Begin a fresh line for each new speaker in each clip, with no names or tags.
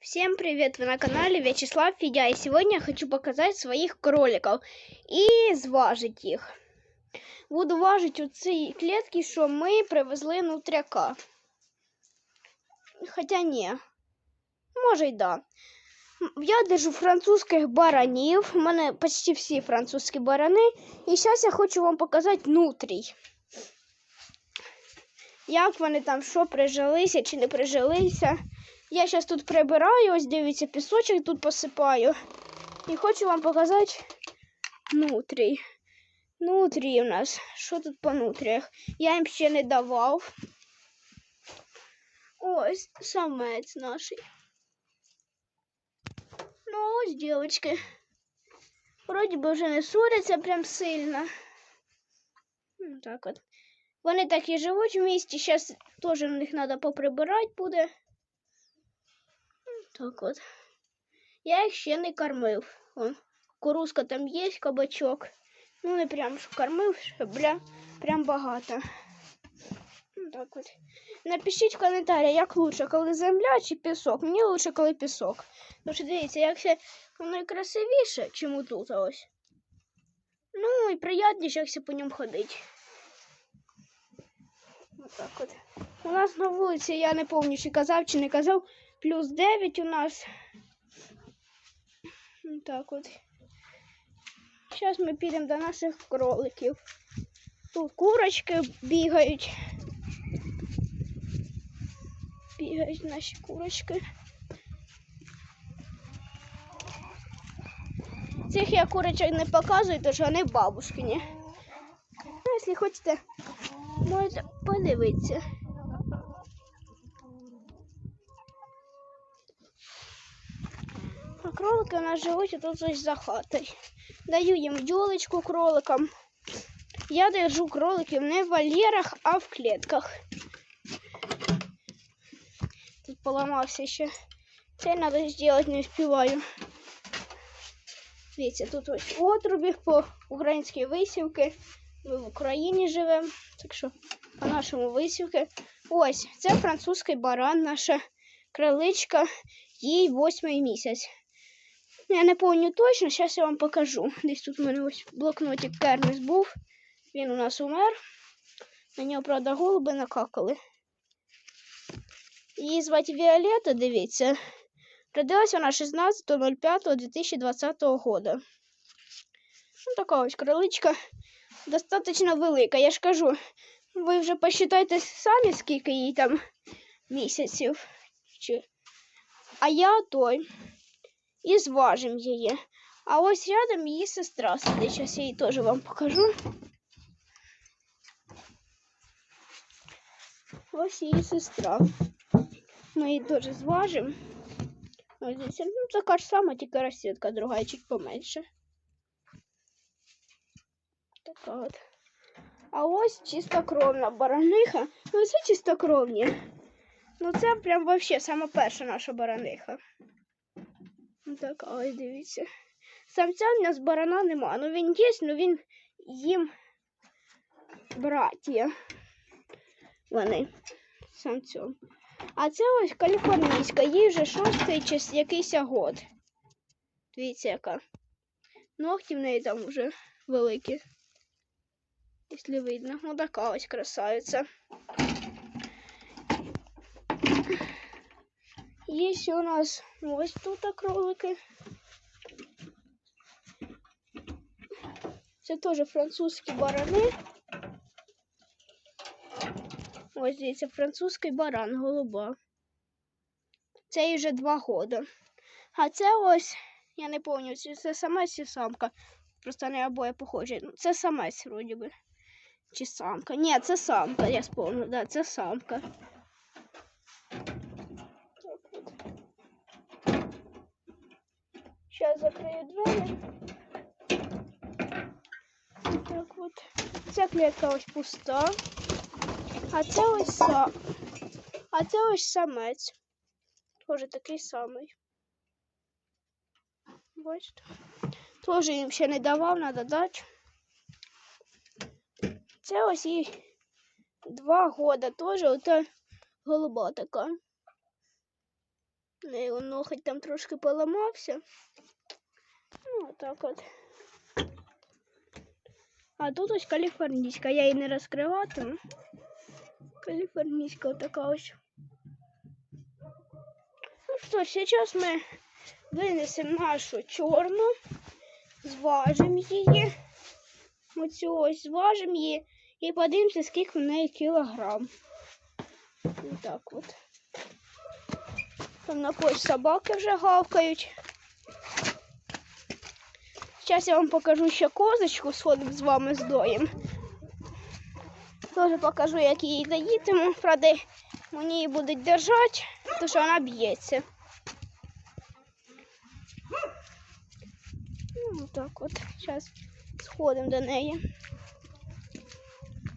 Всем привет! Вы на канале Вячеслав Федя. И сегодня я хочу показать своих кроликов і зважити їх. Буду важити у цій клітці, що ми привезли нутряка. Хоча ні. Може й да. М, Я держу французьких баранів. У мене почти всі французькі барани. І зараз я хочу вам показати нутрій. Як вони там, що прижилися чи не прижилися. Я зараз тут прибираю, ось дивіться, пісочок тут посипаю. І хочу вам показати нутрій. Нутрій у нас. Що тут по нутріях? Я їм ще не давав. Ось самець наш. Ну, ось дівчатки. Вроді би вже не суряться прям сильно. Ну, Так от. Вони так і живуть в місті. Зараз теж на них треба поприбирати буде. Так от. Я їх ще не кормив. Вон, кукурузка там є, кабачок. Ну, не прям що кормив, що бля, прям багато. Ну, Так от. Напишіть в коментарі, як лучше, коли земля чи пісок. Мені лучше, коли пісок. Тому що дивіться, як все воно красивіше, чим тут ось. Ну і приємніше, як все по ньому ходить. Отак от. У нас на вулиці, я не пам'ятаю, чи казав, чи не казав, плюс 9 у нас. Так от. Зараз ми підемо до наших кроликів. Тут курочки бігають. Бігають наші курочки. Цих я курочок не показую, тому що вони бабушкині. Ну, якщо хочете, можете подивитися. Кролики у нас живуть тут ось за хатою. Даю їм ёлочку кроликам. Я держу кроликів не в вольєрах, а в клітках. Тут поламався ще. Це треба зробити, не встигаю. Дивіться, тут ось отрубів по українській висівки. Ми в Україні живемо, так що по нашому висівки. Ось, це французький баран, наша кроличка, їй восьмий місяць. Я не пам'ятаю точно, зараз я вам покажу. Десь тут у мене ось блокнотик Кернес був. Він у нас умер. На нього, правда, голуби накакали. Її звати Віолетта, дивіться. Родилась вона 16.05.2020 года. Ну, така ось кроличка. Достаточно велика. Я ж кажу, ви вже посчитайте самі, скільки їй там місяців. Чи... А я той. І зважимо її. А ось рядом її сестра сидить. Зараз я її теж вам покажу. Ось її сестра. Ми її теж зважимо. Ось ну, така ж сама, тільки розсітка, друга чуть поменше. Така от. А ось чистокровна бараниха. Ну, це чистокровні. Ну, це прям вообще сама перша наша бараниха. Ну, Так, ось дивіться. Самця в нас барана нема. Ну він є, ну він їм браття. Вони самцем. А це ось каліфорнійська, їй вже шостий чи якийсь год. Дивіться, яка. Ногті в неї там вже великі. Якщо видно. Ну така ось красавиця. Є у нас ось тут кролики. Це теж французькі барани. Ось дивіться, французький баран, голуба. Це вже два года. А це ось, я не пам'ятаю, це самець чи самка. Просто вони обоє похожі. Ну, Це самець, вроді би. Чи самка. Ні, це самка, я спомню, да, це самка. Сейчас закрию двері. Так от. Ця клітка ось пуста. А це ось сам. А це ось самець. Тоже такий самий. Бачите? Тоже їм ще не давав, треба дати. Це ось їй два года теж ота голуба така. Не, он ноготь там трошки поламався. Ну, отак от. А тут ось каліфорнійська. Я її не розкриватиму. Каліфорнійська така ось. Ну що, ж, зараз ми винесемо нашу чорну, зважимо її. Оцю ось зважимо її і подивимося, скільки в неї кілограм. Отак от. На когось собаки вже гавкають. Зараз я вам покажу ще козочку, сходимо з вами з доєм. Теж покажу, як її доїтиму. Правда, мені її будуть держати, тому що вона б'ється. Ну, так от. Зараз сходимо до неї.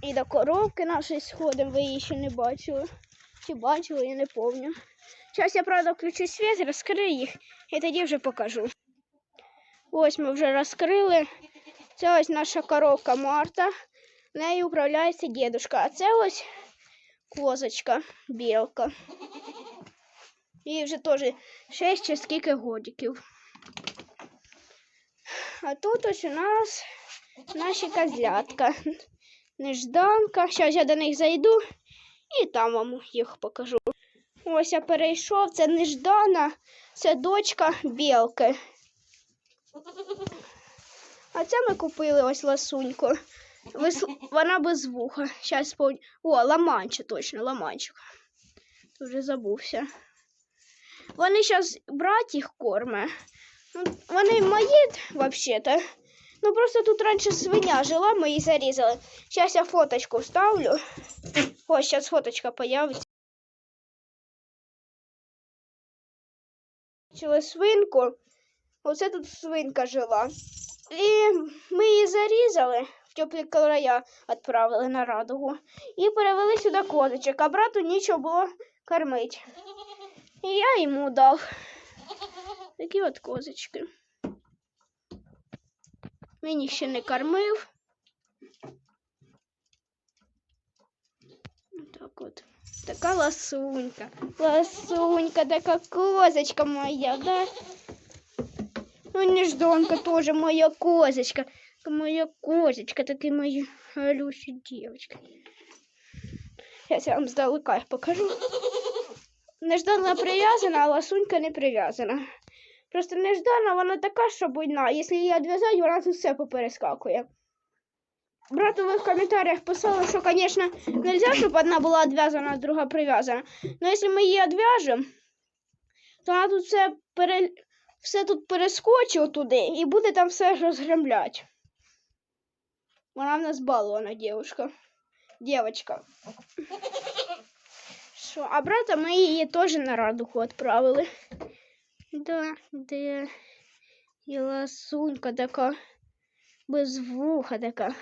І до коровки нашої сходимо, ви її ще не бачили. Чи бачили, я не пам'ятаю. Зараз я, правда, включу світ, розкрию їх і тоді вже покажу. Ось ми вже розкрили. Це ось наша коровка Марта. Нею управляється дідушка. А це ось козочка, білка. Їй вже теж 6 чи скільки годиків. А тут ось у нас наші козлятка. Нежданка. Зараз я до них зайду і там вам їх покажу. Ось я перейшов, це Неждана, це дочка білки. А це ми купили ось ласуньку. Вона без вуха. Зараз спов... О, ламанча, точно, ламанчик. Вже забувся. Вони зараз брат їх корме. Ну, Вони мої, взагалі-то. Ну просто тут раніше свиня жила, ми її зарізали. Зараз я фоточку вставлю. Ось зараз фоточка появиться. Бачили свинку. Оце тут свинка жила. І ми її зарізали, в теплі края відправили на радугу. І перевели сюди козочок, а брату нічого було кормити. І я йому дав. Такі от козочки. Мені ще не кормив. Так от. Така ласунька. Ласунька, така козочка моя, да? Ну, нежданка тоже моя козочка. Моя козочка, такая моя Алюся девочка. Сейчас я вам сдалека покажу. Неждана прив'язана, а ласунька не прив'язана. Просто неждана, вона така, що буйна. Якщо її відв'язати, вона тут все поперескакує. Брату ви в коментарях писали, що, звісно, нельзя, щоб одна була відв'язана, а друга прив'язана. Но якщо ми її відв'яжемо, то вона тут все, пере... все тут перескочить туди і буде там все розгремляти. Вона в нас балована дівчинка. Дівчинка. Що, а брата ми її теж на радуху відправили. Да, де ласунька така, без вуха така.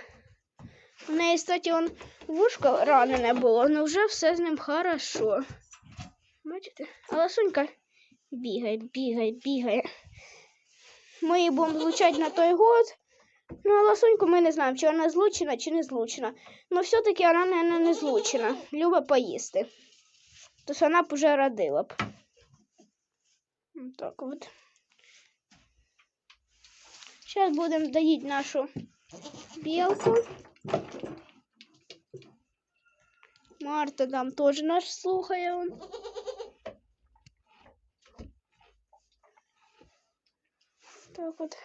У неї, кстати, он вушко ранене було, але вже все з ним хорошо. Бачите? А ласунька бігає, бігає, бігає. Ми її будемо злучати на той год. Ну, а ласуньку ми не знаємо, чи вона злучена, чи не злучена. Ну, все-таки вона, мабуть, не злучена. Любить поїсти. Тож вона б вже родила б. Так от. Зараз будемо доїти нашу білку. Марта там тоже наш слухає. Он. Так вот.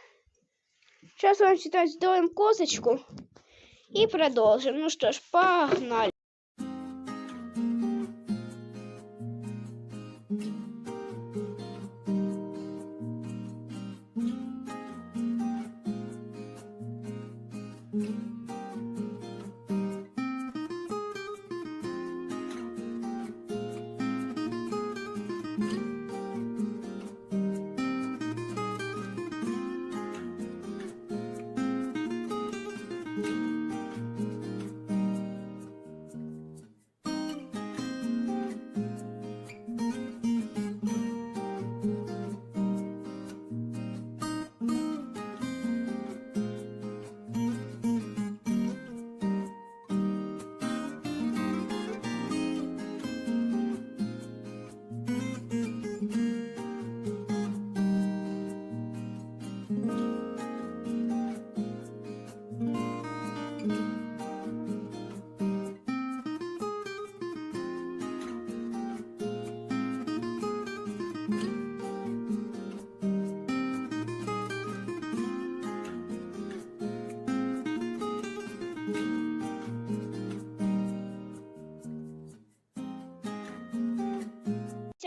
Сейчас вам читать сделаем козочку и продолжим. Ну что ж, погнали.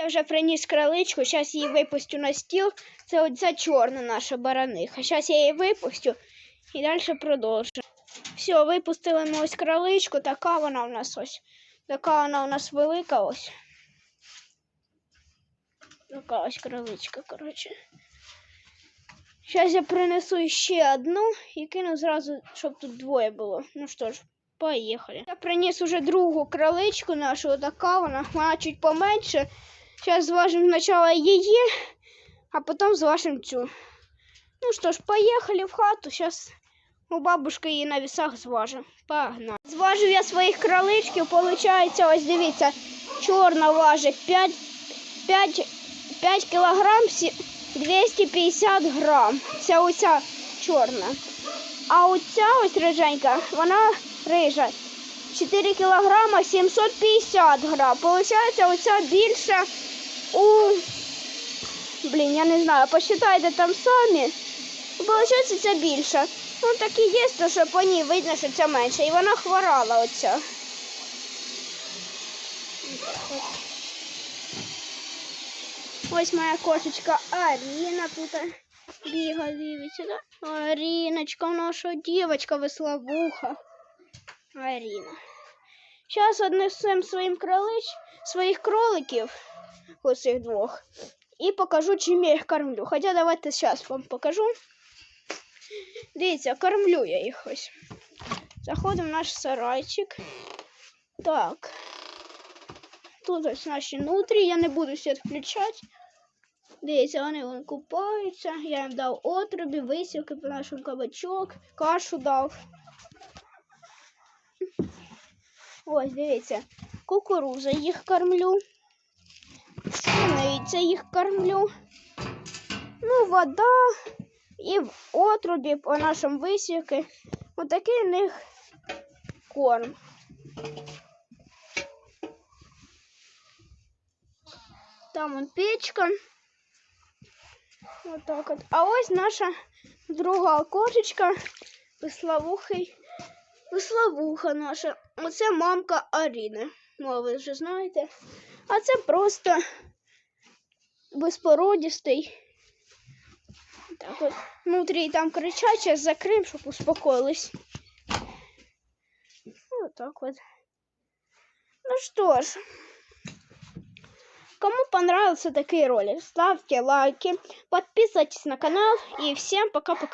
Вже приніс краличку, зараз її випустю на стіл. Це оця чорна наша бараниха. Зараз я її випустю і далі продовжу. Все, випустили ми ось краличку, така вона у нас ось. Така вона у нас велика ось. Така ось краличка, коротше. Зараз я принесу ще одну і кину зразу, щоб тут двоє було. Ну що ж, поїхали. Я приніс уже другу краличку нашу, така вона, вона чуть поменше. Зараз зважимо спочатку її, а потім зважимо цю. Ну що ж, поїхали в хату. Зараз у бабушки її на вісах зважимо. Погнали. Зважив я своїх краличків, виходить, ось дивіться, чорна важить 5, 5, 5 кілограм сі- 250 грам. Це оця чорна. А оця ось риженька, вона рижа. 4 кілограма 750 грам. Получається, оця більша у. Блін, я не знаю, посчитайте там самі. Получається, це більша. Ну так і є, то що по ній видно, що це менше. І вона хворала оця. Ось моя кошечка Аріна тут бігає, дивиться, да? Аріночка, наша дівчинка весловуха. Аріна. Зараз однесемо своїм кролич, своїх кроликів, оцих двох, і покажу, чим я їх кормлю. Хоча давайте зараз вам покажу. Дивіться, кормлю я їх ось. Заходимо в наш сарайчик. Так. Тут ось наші нутрі, я не буду світ включати. Дивіться, вони вон купаються. Я їм дав отрубі, висівки, наш кабачок, кашу дав. Ось, дивіться, кукуруза їх кормлю. Пшениця їх кормлю. Ну, вода і в отрубі по нашому висівки. Отакий в них корм. Там он печка. Вот так от. А ось наша друга кошечка, весловухий, весловуха наша. Оце мамка Аріни. Ну, ви вже знаєте. А це просто безпородістий. Так от. Внутрі там кричать, зараз закрив, щоб успокоились. Вот так вот. Ну что ж. Кому понравился такой ролик, ставьте лайки, подписывайтесь на канал и всем пока-пока.